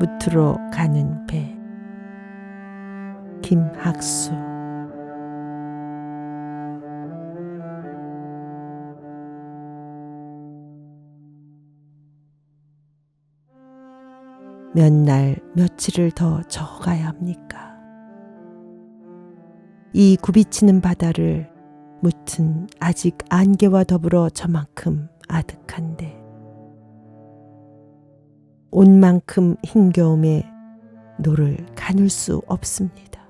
무트로 가는 배 김학수 몇 날 며칠을 더 저어가야 합니까? 이 굽이치는 바다를 무튼 아직 안개와 더불어 저만큼 아득한데 온 만큼 힘겨움에 노를 가눌 수 없습니다.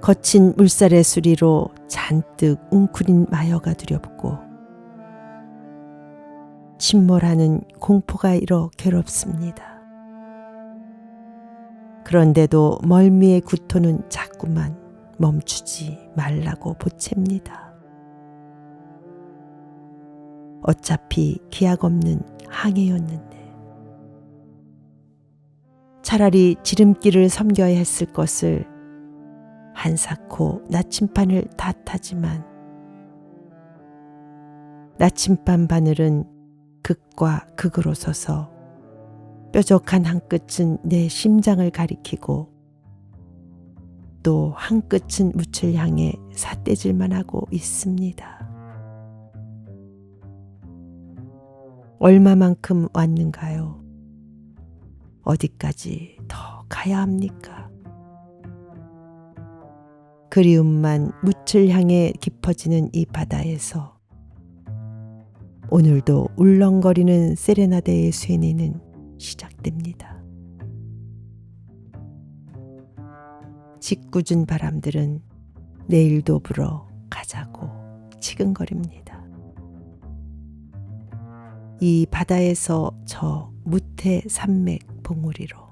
거친 물살의 수리로 잔뜩 웅크린 마여가 두렵고 침몰하는 공포가 일어 괴롭습니다. 그런데도 멀미의 구토는 자꾸만 멈추지 말라고 보챕니다. 어차피 기약 없는 항해였는데 차라리 지름길을 섬겨야 했을 것을 한사코 나침반을 다 타지만 나침반 바늘은 극과 극으로 서서 뾰족한 한 끝은 내 심장을 가리키고 또 한 끝은 묻을 향해 삿대질만 하고 있습니다. 얼마만큼 왔는가요? 어디까지 더 가야 합니까? 그리움만 묻을 향해 깊어지는 이 바다에서 오늘도 울렁거리는 세레나데의 쇠뇌는 시작됩니다. 짓궂은 바람들은 내일도 불어 가자고 치근거립니다. 이 바다에서 저 무태 산맥 봉우리로